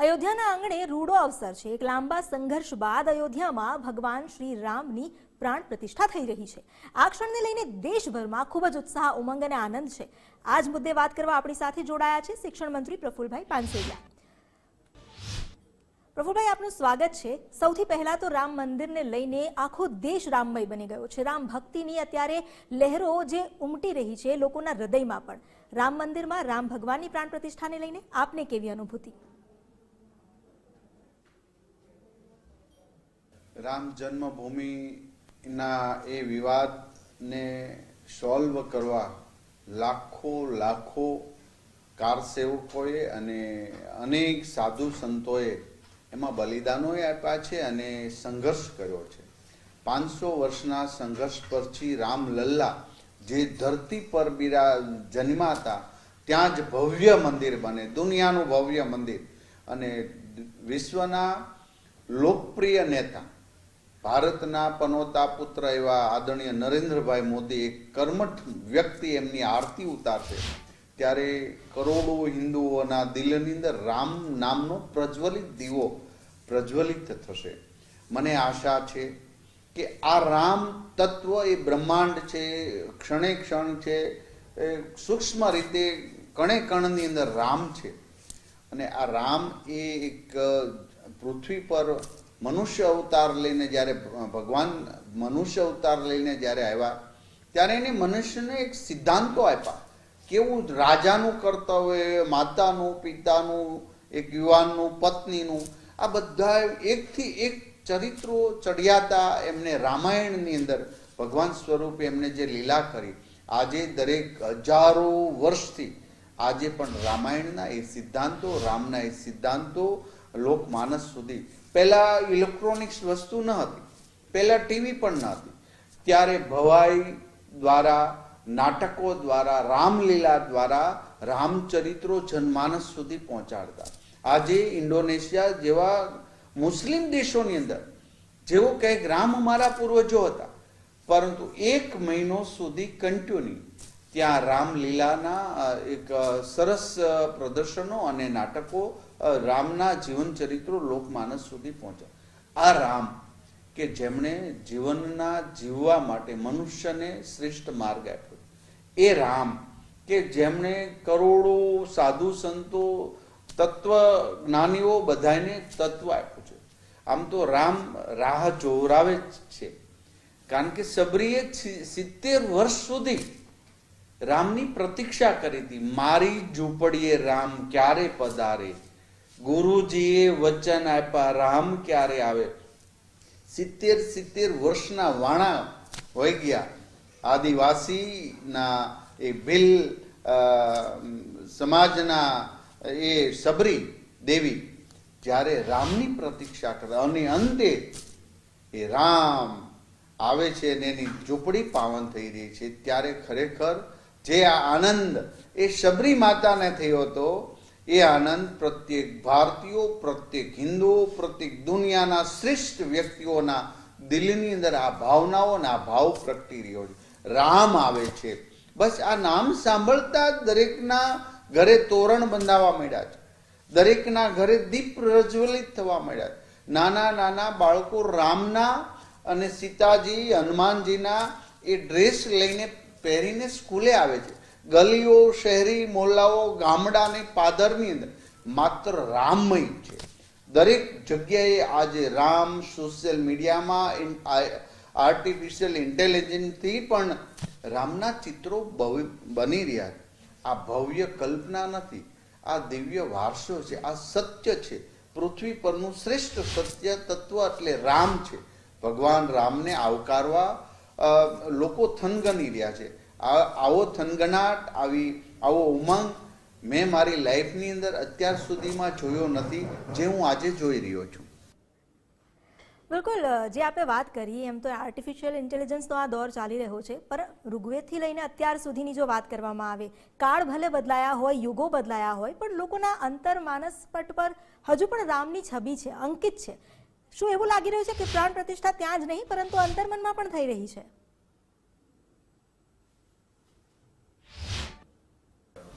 અયોધ્યાના આંગણે રૂડો અવસર છે. એક લાંબા સંઘર્ષ બાદ અયોધ્યામાં ભગવાન શ્રી રામની પ્રાણ પ્રતિષ્ઠા થઈ રહી છે. આ ક્ષણને લઈને દેશભરમાં ખૂબ જ ઉત્સાહ, ઉમંગ અને આનંદ છે. આ જ મુદ્દે વાત કરવા આપણી સાથે જોડાયા છે શિક્ષણ મંત્રી પ્રફુલભાઈ પાનસેરિયા. પ્રફુલભાઈ, આપનું સ્વાગત છે. સૌથી પહેલા તો રામ મંદિરને લઈને આખો દેશ રામમય બની ગયો છે. રામ ભક્તિની અત્યારે લહેરો જે ઉમટી રહી છે લોકોના હૃદયમાં પણ. રામ મંદિરમાં રામ ભગવાનની પ્રાણ પ્રતિષ્ઠાને લઈને આપને કેવી અનુભૂતિ? રામ જન્મભૂમિના એ વિવાદને સોલ્વ કરવા લાખો લાખો કારસેવકોએ અને અનેક સાધુ સંતોએ એમાં બલિદાનોએ આપ્યા છે અને સંઘર્ષ કર્યો છે. પાંચસો વર્ષના સંઘર્ષ પછી રામ લલ્લા જે ધરતી પર બિરા જન્મ્યા હતા ત્યાં જ ભવ્ય મંદિર બને, દુનિયાનું ભવ્ય મંદિર. અને વિશ્વના લોકપ્રિય નેતા ભારતના પનોતા પુત્ર એવા આદરણીય નરેન્દ્રભાઈ મોદી એક કર્મઠ વ્યક્તિ એમની આરતી ઉતારશે. ત્યારે કરોડો હિન્દુઓના દિલની અંદર રામ નામનો પ્રજ્વલિત દીવો પ્રજ્વલિત થશે. મને આશા છે કે આ રામ તત્વ એ બ્રહ્માંડ છે, ક્ષણે ક્ષણ છે, એ સૂક્ષ્મ રીતે કણે કણની અંદર રામ છે. અને આ રામ એ એક પૃથ્વી પર મનુષ્ય અવતાર લઈને જ્યારે ભગવાન મનુષ્ય અવતાર લઈને જ્યારે આવ્યા, ત્યારે એને મનુષ્યને એક સિદ્ધાંતો આપ્યા. કેવું રાજાનું કર્તવ્ય, માતાનું, પિતાનું, એક યુવાનનું, પત્નીનું, આ બધા એકથી એક ચરિત્રો ચડિયાતા એમને રામાયણની અંદર ભગવાન સ્વરૂપે એમને જે લીલા કરી. આજે દરેક હજારો વર્ષથી આજે પણ રામાયણના એ સિદ્ધાંતો, રામના એ સિદ્ધાંતો લોકમાનસ સુધી પહેલા ઇલેક્ટ્રોનિક્સ વસ્તુ ન હતી, પહેલા ટીવી પણ ન હતી. ત્યારે ભવાઈ દ્વારા, નાટકો દ્વારા, રામલીલા દ્વારા રામચરિત્રો જનમાનસ સુધી પહોંચાડતા. આજે ઇન્ડોનેશિયા જેવા મુસ્લિમ દેશોની અંદર જેવો કંઈક રામ અમારા પૂર્વજો હતા, પરંતુ એક મહિનો સુધી કન્ટિન્યુ ત્યાં રામલીલાના એક સરસ પ્રદર્શનો અને નાટકો રામના જીવન ચરિત્રો લોકમાનસ સુધી પહોંચ્યા. આ રામ કે જેમણે જીવનના જીવવા માટે મનુષ્યને શ્રેષ્ઠ માર્ગ આપ્યો. એ રામ કે જેમણે કરોડો સાધુ સંતો, તત્વ જ્ઞાનીઓ બધાને તત્વ આપ્યું છે. આમ તો રામ રાહ જોવરાવે છે. કારણ કે સબરીએ સિત્તેર વર્ષ સુધી રામની પ્રતીક્ષા કરી હતી, મારી ઝૂંપડીએ રામ ક્યારે પધારે? ગુરુજીએ વચન આપ્યા, રામ ક્યારે આવે? સિત્તેર સિત્તેર વર્ષના વાણા હોઈ ગયા. આદિવાસીના એ ભીલ સમાજના એ સબરી દેવી જ્યારે રામની પ્રતીક્ષા કરતા અને અંતે એ રામ આવે છે અને એની ઝૂંપડી પાવન થઈ રહી છે. ત્યારે ખરેખર જે આ આનંદ એ શબરી માતાને થયો હતો એ આનંદ પ્રત્યેક ભારતીયો, પ્રત્યેક હિન્દુઓ, પ્રત્યેક દુનિયાના શ્રેષ્ઠ વ્યક્તિઓના દિલની અંદર આ ભાવનાઓ આ ભાવ પ્રગટી રહ્યો છે. રામ આવે છે. બસ આ નામ સાંભળતા દરેકના ઘરે તોરણ બંધાવા મળ્યા છે. દરેકના ઘરે દીપ પ્રજ્વલિત થવા મળ્યા છે. નાના નાના બાળકો રામના અને સીતાજી, હનુમાનજીના એ ડ્રેસ લઈને પહેરીને સ્કૂલે આવે છે. ગલીઓ, શહેરી મોહલ્લાઓ ગામડાની પાદરની અંદર માત્ર રામમય છે. દરેક જગ્યાએ આજે રામ સોશિયલ મીડિયામાં આર્ટિફિશિયલ ઇન્ટેલિજન્સથી પણ રામના ચિત્રો બની રહ્યા છે. આ ભવ્ય કલ્પના નથી, આ દિવ્ય વારસો છે, આ સત્ય છે. પૃથ્વી પરનું શ્રેષ્ઠ સત્ય તત્વ એટલે રામ છે. ભગવાન રામને આવકારવા લોકો થનગની રહ્યા છે. આવો થનગનાટ, આવી આવો ઉમંગ મેં મારી લાઈફની અંદર અત્યાર સુધીમાં જોયો નથી, જે હું આજે જોઈ રહ્યો છું. બિલકુલ જે આપણે વાત કરી એમ તો આર્ટિફિશિયલ ઇન્ટેલિજન્સનો આ દોર ચાલી રહ્યો છે, પણ ઋગ્વેદથી લઈને અત્યાર સુધીની જો વાત કરવામાં આવે, કાળ ભલે બદલાયા હોય, યુગો બદલાયા હોય, પણ લોકોના અંતર માનસ પર હજુ પણ રામની છબી છે, અંકિત છે. શું એવું લાગી રહ્યું છે કે પ્રાણ પ્રતિષ્ઠા ત્યાં જ નહીં, પરંતુ અંતર્મનમાં પણ થઈ રહી છે?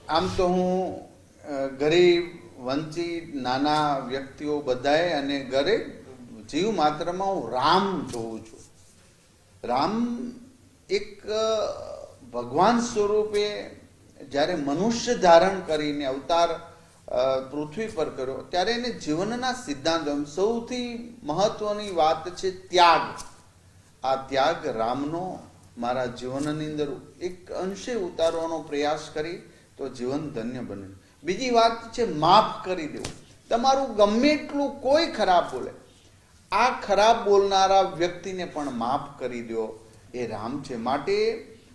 આમ તો હું ગરીબ, વંચિત, નાના વ્યક્તિઓ બધાએ અને ઘરે જીવ માત્રમાં હું રામ જોઉં છું. રામ એક ભગવાન સ્વરૂપે જ્યારે મનુષ્ય ધારણ કરીને અવતાર પૃથ્વી પર કર્યો, ત્યારે એને જીવનના સિદ્ધાંત સૌથી મહત્વની વાત છે ત્યાગ. આ ત્યાગ રામનો, મારા જીવનની અંદર એક અંશે ઉતારવાનો પ્રયાસ કરી તો જીવન ધન્ય બને. બીજી વાત છે, માફ કરી દેવું. તમારું ગમે એટલું કોઈ ખરાબ બોલે, આ ખરાબ બોલનારા વ્યક્તિને પણ માફ કરી દો એ રામ છે. માટે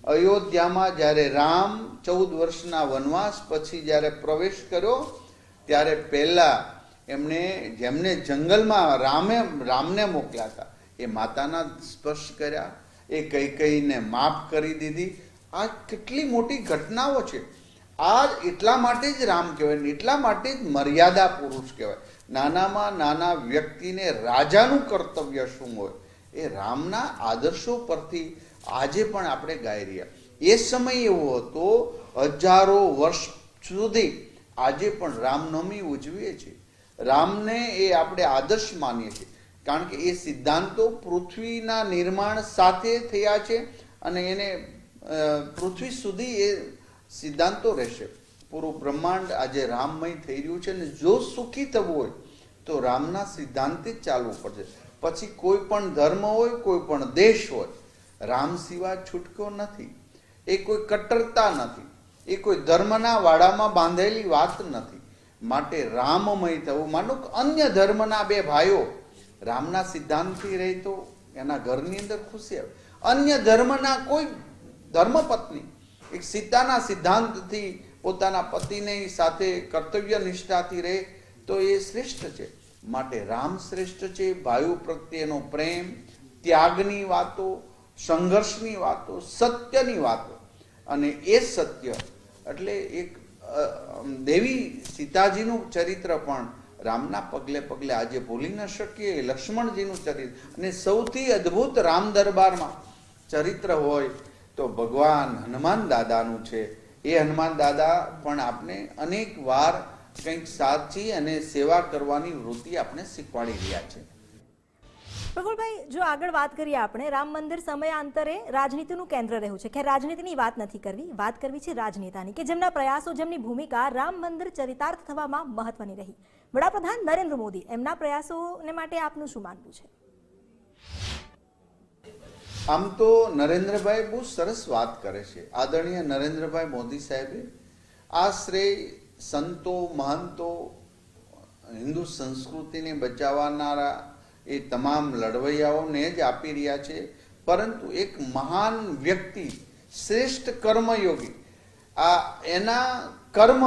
અયોધ્યામાં જ્યારે રામ ચૌદ વર્ષના વનવાસ પછી જ્યારે પ્રવેશ કર્યો, ત્યારે પહેલાં એમણે જેમને જંગલમાં રામે, રામને મોકલ્યા હતા, એ માતાના સ્પર્શ કર્યા, એ કઈ કઈને માફ કરી દીધી. આ કેટલી મોટી ઘટનાઓ છે. આ એટલા માટે જ રામ કહેવાય એટલા માટે જ મર્યાદા પુરુષ કહેવાય. નાનામાં નાના વ્યક્તિને રાજાનું કર્તવ્ય શું હોય? એ રામના આદર્શો પરથી આજે પણ આપણે ગાઈ રહ્યા. એ સમય એવો હતો, હજારો વર્ષ સુધી આજે પણ રામનવમી ઉજવીએ છીએ. રામને એ આપણે આદર્શ માનીએ છીએ. કારણ કે એ સિદ્ધાંતો પૃથ્વીના નિર્માણ સાથે થયા છે અને એને પૃથ્વી સુધી એ સિદ્ધાંતો રહેશે. પૂરું બ્રહ્માંડ આજે રામમય થઈ રહ્યું છે ને જો સુખી થવું હોય, તો રામના સિદ્ધાંતે જ ચાલવું પડશે. પછી કોઈ પણ ધર્મ હોય, કોઈ પણ દેશ હોય, રામ સિવાય છૂટકો નથી. એ કોઈ કટ્ટરતા નથી. એ કોઈ ધર્મના વાડામાં બાંધેલી વાત નથી. માટે રામમય થવું, માનો અન્ય ધર્મના બે ભાઈઓ, રામના સિદ્ધાંતથી રહી તો એના ઘરની અંદર ખુશી આવે. અન્ય ધર્મના કોઈ ધર્મપત્ની એક સીતાના સિદ્ધાંતથી પોતાના પતિની સાથે કર્તવ્ય નિષ્ઠાથી રહે તો એ શ્રેષ્ઠ છે. માટે રામ શ્રેષ્ઠ છે, વાયુ પ્રત્યેનો પ્રેમ, ત્યાગની વાતો, સંઘર્ષની વાતો, સત્યની વાતો. અને એ સત્ય એટલે એક દેવી સીતાજીનું ચરિત્ર પણ રામના પગલે પગલે આજે ભૂલી ન શકીએ, લક્ષ્મણજીનું ચરિત્ર. અને સૌથી અદ્ભુત રામ દરબારમાં ચરિત્ર હોય તો ભગવાન હનુમાન દાદાનું છે. એ હનુમાન દાદા પણ આપણે અનેક વાર કંઈક સાચી અને સેવા કરવાની વૃત્તિ આપણે શીખવાડી રહ્યા છે. પ્રફુલભાઈ, જો આગળ વાત કરીએ આપણે, રામ મંદિર સમયાંતરે રાજનીતિનું કેન્દ્ર રહ્યું છે. ખેર, રાજનીતિની વાત નથી કરવી. વાત કરવી છે રાજનેતાની કે જેમના પ્રયાસો, જેમની ભૂમિકા રામ મંદિર ચરિતાર્થ થવામાં મહત્વની રહી. વડાપ્રધાન નરેન્દ્ર મોદી, એમના પ્રયાસોને માટે આપનું શું માનવું છે? આમ તો નરેન્દ્રભાઈ બહુ સરસ વાત કરે છે. આદરણીય નરેન્દ્રભાઈ મોદી સાહેબે આ શ્રેય સંતો, મહંતો, હિન્દુ સંસ્કૃતિને બચાવનારા એ તમામ લડવૈયાઓને જ આપી રહ્યા છે. પરંતુ એક મહાન વ્યક્તિ, શ્રેષ્ઠ કર્મયોગી, આ એના કર્મ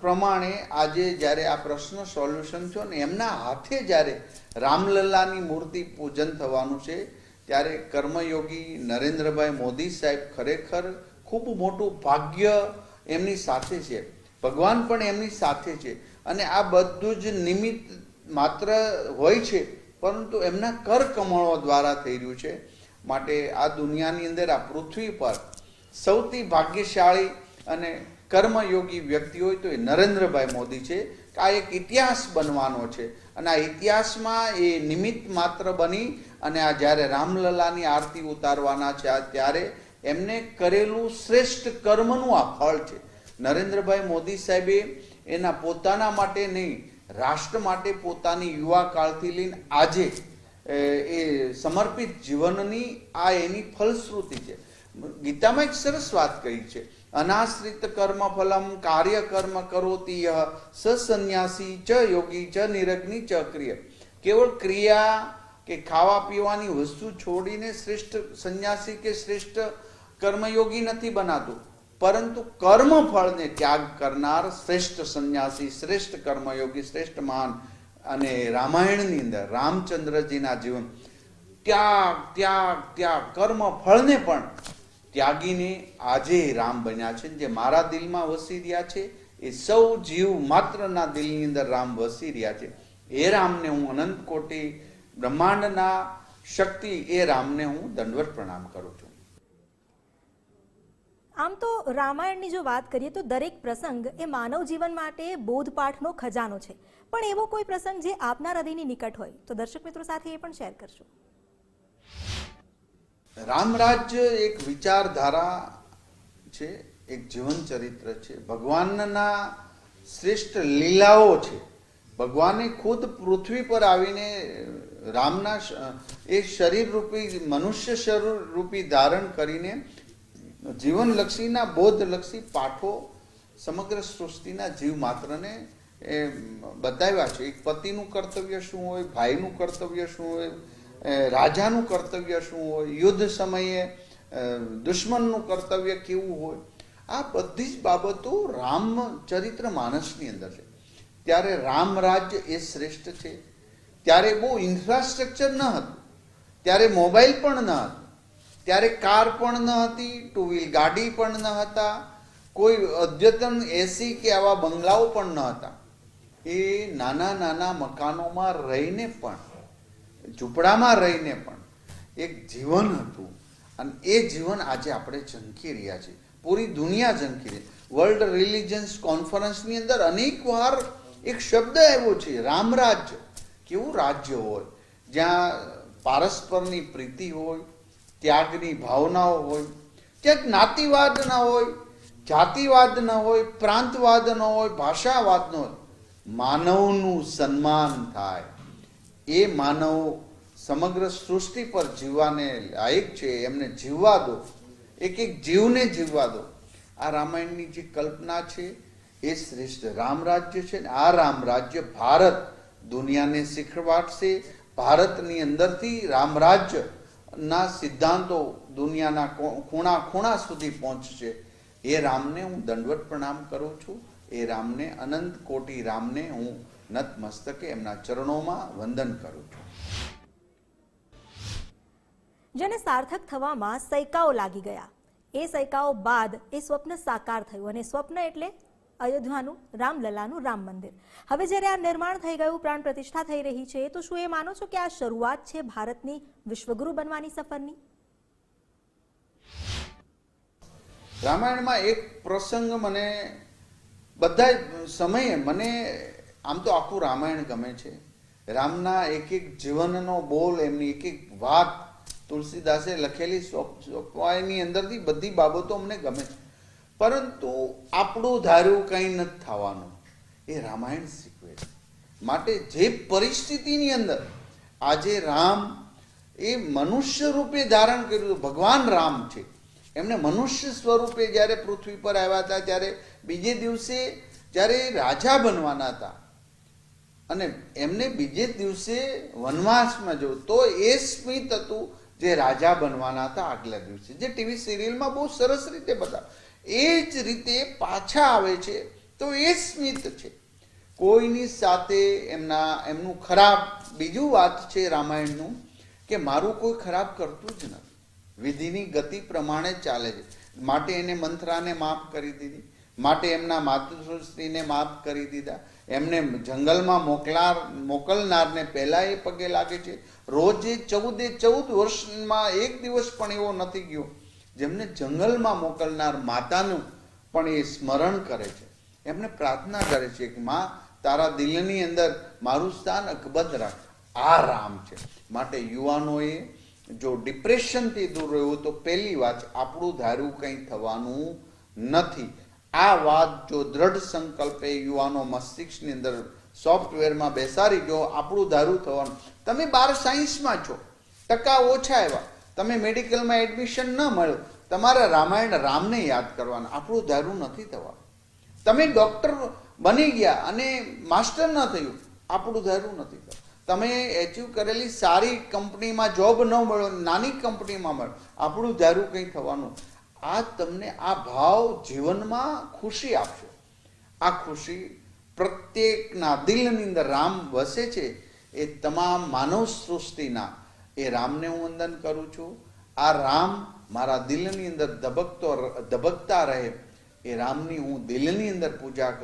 પ્રમાણે આજે જ્યારે આ પ્રશ્ન સોલ્યુશન થયો ને એમના હાથે જ્યારે રામલલ્લાની મૂર્તિ પૂજન થવાનું છે ત્યારે કર્મયોગી નરેન્દ્રભાઈ મોદી સાહેબ ખરેખર ખૂબ મોટું ભાગ્ય એમની સાથે છે. ભગવાન પણ એમની સાથે છે અને આ બધું જ નિમિત્ત માત્ર હોય છે, પરંતુ એમના કર કમળો દ્વારા થઈ રહ્યું છે. માટે આ દુનિયાની અંદર આ પૃથ્વી પર સૌથી ભાગ્યશાળી અને કર્મયોગી વ્યક્તિ હોય તો એ નરેન્દ્રભાઈ મોદી છે. આ એક ઇતિહાસ બનવાનો છે. અને આ ઇતિહાસમાં એ નિમિત્ત માત્ર બની અને આ જ્યારે રામલલાની આરતી ઉતારવાના છે આ ત્યારે એમને કરેલું શ્રેષ્ઠ કર્મનું આ ફળ છે. નરેન્દ્રભાઈ મોદી સાહેબે એના પોતાના માટે નહીં, રાષ્ટ્ર માટે પોતાની યુવા કાળથી લઈને આજે, એ સમર્પિત જીવનની આ એની ફલશ્રુતિ છે. ગીતામાં એક સરસ વાત કહી છે. અનાશ્રિત કર્મ ફલમ કાર્ય કર્મ કરોતી સસન્યાસી ચ યોગી ચ નિરગ્નિ ચ ક્રિય. કેવળ ક્રિયા કે ખાવા પીવાની વસ્તુ છોડીને શ્રેષ્ઠ સંન્યાસી કે શ્રેષ્ઠ કર્મયોગી નથી બનાતું. પરંતુ કર્મ ફળને ત્યાગ કરનાર શ્રેષ્ઠ સંન્યાસી, શ્રેષ્ઠ કર્મયોગી, શ્રેષ્ઠ મહાન અને રામાયણની અંદર રામચંદ્રજીના જીવન ત્યાગ ત્યાગ ત્યાગ કર્મ ફળને પણ ત્યાગીને આજે રામ બન્યા છે જે મારા દિલમાં વસી રહ્યા છે, એ સૌ જીવ માત્રના દિલની અંદર રામ વસી રહ્યા છે. એ રામને હું અનંત કોટી બ્રહ્માંડના શક્તિ, એ રામને હું દંડવત પ્રણામ કરું છું. આમ તો રામાયણની જો વાત કરીએ તો દરેક પ્રસંગ એ માનવ જીવન માટે બોધપાઠનો ખજાનો છે. પણ એવો કોઈ પ્રસંગ જે આપના હૃદયની નિકટ હોય. તો દર્શક મિત્રો સાથે એ પણ શેર કરશો. રામરાજ્ય એક વિચારધારા છે, એક જીવન ચરિત્ર છે. ભગવાનના શ્રેષ્ઠ લીલાઓ છે. ભગવાને ખુદ પૃથ્વી પર આવીને રામના એ શરીર રૂપી મનુષ્ય શરીર રૂપી ધારણ કરીને જીવનલક્ષીના, બોધલક્ષી પાઠો સમગ્ર સૃષ્ટિના જીવ માત્રને એ બતાવ્યા છે. એક પતિનું કર્તવ્ય શું હોય, ભાઈનું કર્તવ્ય શું હોય રાજાનું કર્તવ્ય શું હોય? યુદ્ધ સમયે દુશ્મનનું કર્તવ્ય કેવું હોય? આ બધી જ બાબતો રામચરિત્ર માનસની અંદર છે. ત્યારે રામ રાજ્ય એ શ્રેષ્ઠ છે. ત્યારે બહુ ઇન્ફ્રાસ્ટ્રક્ચર ન હતું. ત્યારે મોબાઈલ પણ ન હતું. ત્યારે કાર પણ ન હતી ટુ વ્હીલ ગાડી પણ ન હતા, કોઈ અદ્યતન એસી કે આવા બંગલાઓ પણ ન હતા. એ નાના નાના મકાનોમાં રહીને પણ ઝૂંપડામાં રહીને પણ એક જીવન હતું અને એ જીવન આજે આપણે ઝંખી રહ્યા છીએ. પૂરી દુનિયા ઝંખી રહી. વર્લ્ડ રિલિજન્સ કોન્ફરન્સની અંદર અનેક વાર એક શબ્દ એવો છે રામરાજ્ય કેવું રાજ્ય હોય? જ્યાં પારસ્પરની પ્રીતિ હોય, ત્યાગની ભાવનાઓ હોય ત્યાં જ્ઞાતિવાદ ન હોય જાતિવાદ ન હોય પ્રાંતવાદ ન હોય ભાષાવાદ ન હોય, માનવનું સન્માન થાય. એ માનવ સમગ્ર સૃષ્ટિ પર જીવવાને લાયક છે, એમને જીવવા દો. એક એક જીવને જીવવા દો. આ રામાયણની જે કલ્પના છે, એ શ્રેષ્ઠ રામ રાજ્ય છે ને આ રામરાજ્ય ભારત દુનિયાને શીખવાડશે. ભારતની અંદરથી રામરાજ્ય ના સિદ્ધાંતો દુનિયાના ખૂણા ખૂણા સુધી પહોંચશે. એ રામને હું દંડવત પ્રણામ કરું છું. એ રામને અનંત કોટી રામને હું નતમસ્તકે એમના ચરણોમાં વંદન કરું છું. જેને સાર્થક થવામાં સૈકાઓ લાગી ગયા. એ સૈકાઓ બાદ એ સ્વપ્ન સાકાર થયું અને સ્વપ્ન એટલે અયોધ્યાનું રામલલાનું રામ મંદિર. હવે જ્યારે આ નિર્માણ થઈ ગયું પ્રાણ પ્રતિષ્ઠા થઈ રહી છે તો શું એ માનો છો કે આ શરૂઆત છે ભારતની વિશ્વગુરુ બનવાની સફરની? રામાયણમાં એક પ્રસંગ મને બધા સમયે મને આમ તો આખું રામાયણ ગમે છે. રામના એક એક જીવનનો બોલ, એમની એક એક વાત તુલસીદાસે લખેલી સોંપવાની અંદરથી બધી બાબતો અમને ગમે. છે પરંતુ આપણું ધાર્યું કંઈ નથી થવાનું. એ રામાયણ શીખવે છે. માટે જે પરિસ્થિતિની અંદર આજે રામ એ મનુષ્ય રૂપે ધારણ કર્યું, ભગવાન રામ છે એમને મનુષ્ય સ્વરૂપે જ્યારે પૃથ્વી પર આવ્યા હતા, ત્યારે બીજે દિવસે જ્યારે રાજા બનવાના હતા, અને એમને બીજે દિવસે વનવાસમાં જવું, તો એ સ્મિત હતું જે રાજા બનવાના હતા આગલા દિવસે. જે ટીવી સિરિયલમાં બહુ સરસ રીતે બતાવ. એ જ રીતે પાછા આવે છે, તો એ સ્મિત છે. કોઈની સાથે એમના, એમનું ખરાબ, બીજું વાત છે રામાયણનું, કે મારું કોઈ ખરાબ કરતું જ નથી. વિધિની ગતિ પ્રમાણે ચાલે છે. માટે એને મંથરાને માફ કરી દીધી. માટે એમના માતૃશ્રીને માફ કરી દીધા. એમને જંગલમાં મોકલાર, મોકલનારને પહેલાં એ પગે લાગે છે. રોજે ચૌદે ચૌદ વર્ષમાં એક દિવસ પણ એવો નથી ગયો. જેમને જંગલમાં મોકલનાર માતાનું પણ એ સ્મરણ કરે છે. એમને પ્રાર્થના કરે છે કે માં, તારા દિલની અંદર મારું સ્થાન અકબંધ રાખ. આ રામ છે. માટે યુવાનોએ જો ડિપ્રેશનથી દૂર રહેવું તો પહેલી વાત આપણું ધાર્યું કંઈ થવાનું નથી. આ વાત જો દ્રઢ સંકલ્પે યુવાનો મસ્તિષ્કની અંદર સોફ્ટવેરમાં બેસાડી જો આપણું ધારું થવાનું. તમે બાર સાયન્સમાં છો, ટકા ઓછા આવ્યા. તમે મેડિકલમાં એડમિશન ન મળ્યો. તમારે રામાયણ રામને યાદ કરવાના. આપણું ધારું નથી થવાનું. તમે ડૉક્ટર બની ગયા અને માસ્ટર ન થયું. આપણું ધારું નથી થયું. તમે એચિવ કરેલી સારી કંપનીમાં જોબ ન મળો નાની કંપનીમાં મળો આપણું ધારું કંઈ થવાનું. આ તમને આ ભાવ જીવનમાં ખુશી આપશે. આ ખુશી પ્રત્યેકના દિલની અંદર રામ વસે છે, એ તમામ માનવ સૃષ્ટિના. એ રામને હું વંદન કરું છું. આ રામ મારા દિલની અંદર ધબકતો ધબકતા રહે. એ રામની હું દિલની અંદર પૂજા કરું